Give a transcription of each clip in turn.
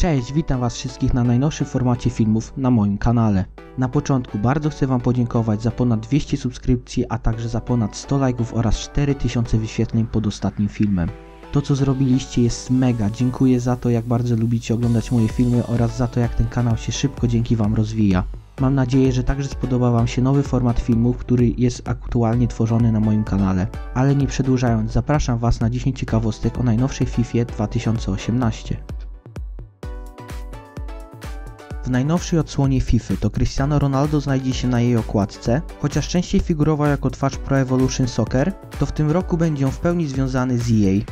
Cześć, witam was wszystkich na najnowszym formacie filmów na moim kanale. Na początku bardzo chcę wam podziękować za ponad 200 subskrypcji, a także za ponad 100 lajków oraz 4000 wyświetleń pod ostatnim filmem. To co zrobiliście jest mega, dziękuję za to jak bardzo lubicie oglądać moje filmy oraz za to jak ten kanał się szybko dzięki wam rozwija. Mam nadzieję, że także spodoba wam się nowy format filmów, który jest aktualnie tworzony na moim kanale. Ale nie przedłużając, zapraszam was na 10 ciekawostek o najnowszej FIFA 2018. W najnowszej odsłonie FIFA to Cristiano Ronaldo znajdzie się na jej okładce, chociaż częściej figurował jako twarz Pro Evolution Soccer, to w tym roku będzie on w pełni związany z EA.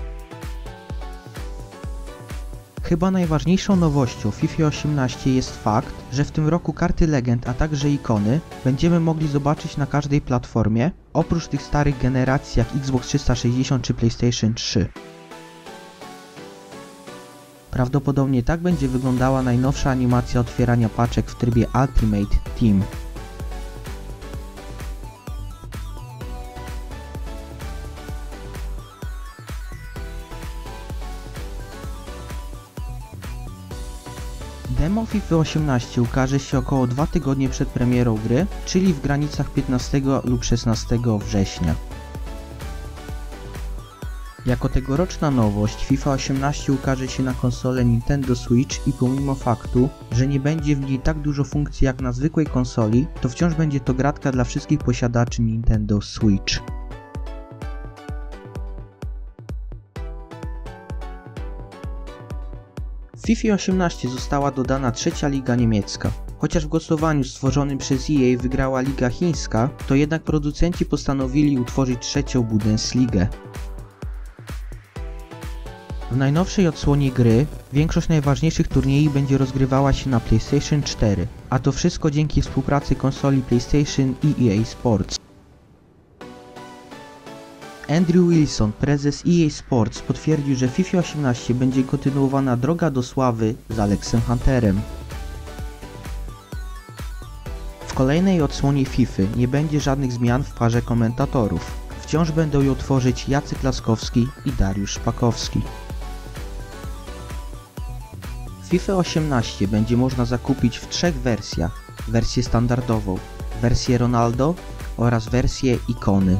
Chyba najważniejszą nowością FIFA 18 jest fakt, że w tym roku karty legend, a także ikony będziemy mogli zobaczyć na każdej platformie, oprócz tych starych generacji jak Xbox 360 czy PlayStation 3. Prawdopodobnie tak będzie wyglądała najnowsza animacja otwierania paczek w trybie Ultimate Team. Demo FIFA 18 ukaże się około 2 tygodnie przed premierą gry, czyli w granicach 15 lub 16 września. Jako tegoroczna nowość FIFA 18 ukaże się na konsolę Nintendo Switch i pomimo faktu, że nie będzie w niej tak dużo funkcji jak na zwykłej konsoli, to wciąż będzie to gratka dla wszystkich posiadaczy Nintendo Switch. W FIFA 18 została dodana trzecia liga niemiecka. Chociaż w głosowaniu stworzonym przez EA wygrała liga chińska, to jednak producenci postanowili utworzyć trzecią Bundesligę. W najnowszej odsłonie gry większość najważniejszych turniejów będzie rozgrywała się na PlayStation 4, a to wszystko dzięki współpracy konsoli PlayStation i EA Sports. Andrew Wilson, prezes EA Sports, potwierdził, że FIFA 18 będzie kontynuowana droga do sławy z Alexem Hunterem. W kolejnej odsłonie FIFA nie będzie żadnych zmian w parze komentatorów. Wciąż będą ją tworzyć Jacek Laskowski i Dariusz Szpakowski. FIFA 18 będzie można zakupić w trzech wersjach. Wersję standardową, wersję Ronaldo oraz wersję ikony.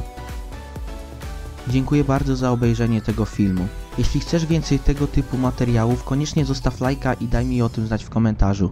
Dziękuję bardzo za obejrzenie tego filmu. Jeśli chcesz więcej tego typu materiałów, koniecznie zostaw lajka i daj mi o tym znać w komentarzu.